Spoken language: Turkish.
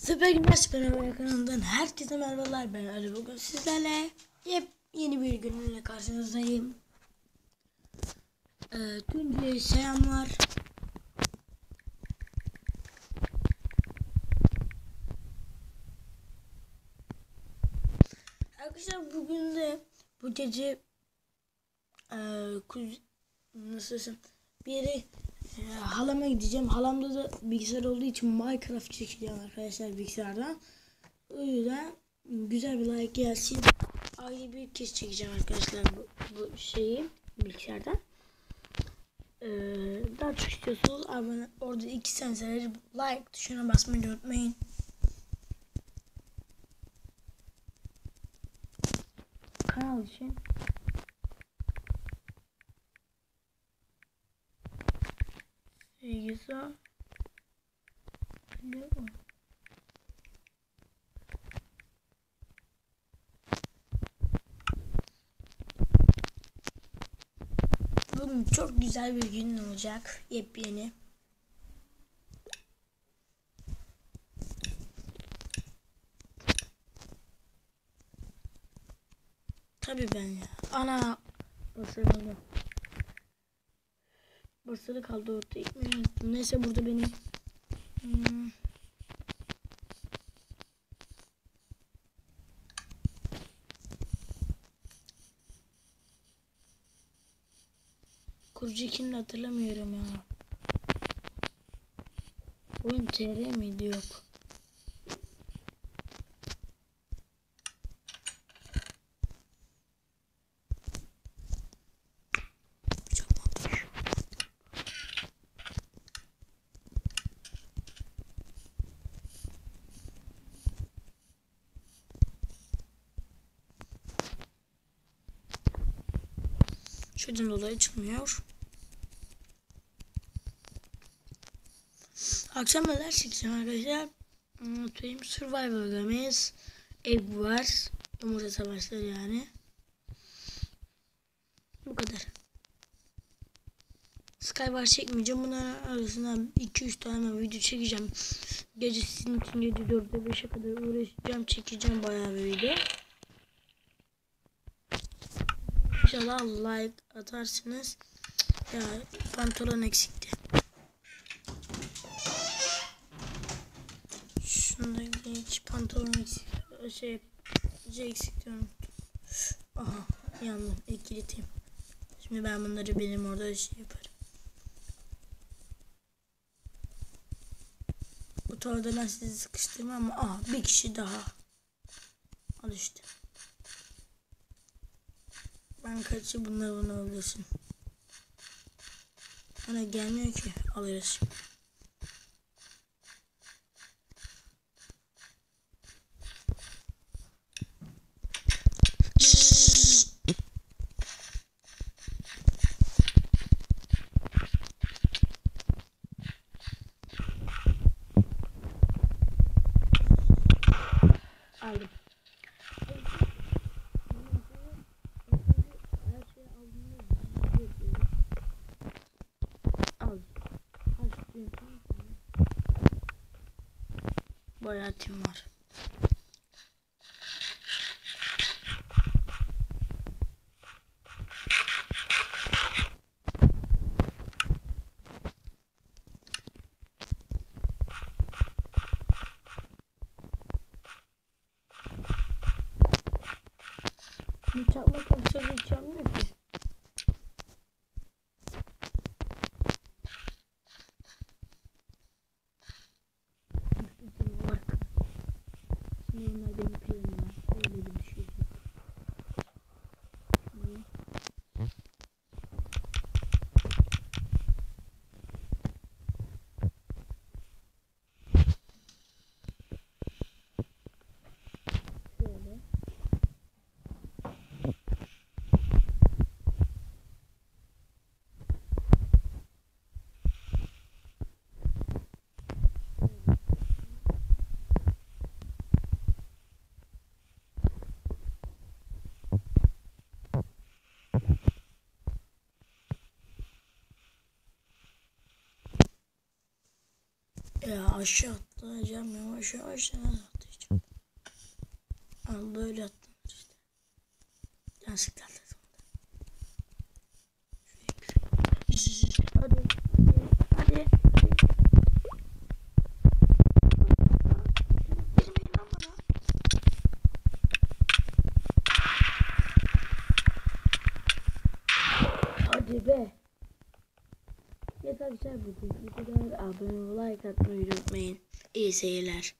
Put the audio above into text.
Süper Günler Süper Haber kanalından herkese merhabalar. Ben Ali bugün sizlerle yep yeni bir günle karşınızdayım. Ee, Tuncay'a selamlar. Arkadaşlar bugün de bu gece e, kuz, nasıl desem bir yere e, halama gideceğim. Halamda da bilgisayar olduğu için Minecraft çekeceğim arkadaşlar bilgisayardan. O yüzden güzel bir like gelsin. Ayrı bir kez çekeceğim arkadaşlar bu, bu şeyi bilgisayardan. Ee, daha çok istiyorsanız abone orada iki sensörleri like tuşuna basmayı unutmayın. Kanal için Bilgisayar Ne o? Bugün çok güzel bir gün olacak. Yepyeni. Tabii ben ya. Ana. Basırmalı. Basılı kaldı unuttum. Neyse burada benim. Hmm. Kurucu ikini hatırlamıyorum ya. Oyun TR miydi yok. Şuradan dolayı çıkmıyor. Akşam neler çekeceğim arkadaşlar? Unutmayayım. Survival Games. Ev var. Yumurta savaşları yani. Bu kadar. Skywars çekmeyeceğim. Bunların arasından 2-3 tane video çekeceğim. Gece sizin için gece 4'e 5'e kadar uğraşacağım. Çekeceğim bayağı bir video. İnşallah like atarsınız. Ya pantolon eksikti. Şunda hiç pantolon eksik. Şey, şey eksik diyorum. Aha yandım. İkiliteyim. Şimdi ben bunları benim orada şey yaparım. Bu torda ben sizi sıkıştırmam ama aha bir kişi daha. Al. Kaçı bunlar bunu alırsın. Bana gelmiyor ki alırız şimdi. Aldım. Bayağı tim var. Bıçakla konuşacak hiç Ya aşağı atla tırmanacağım yavaş yavaş atlayacağım. Al böyle attım işte. Yanlışlıkla atladım. Hadi. Hadi. Hadi be. Arkadaşlar bu bu kadar. Abone ol, like atmayı unutmayın. İyi seyirler.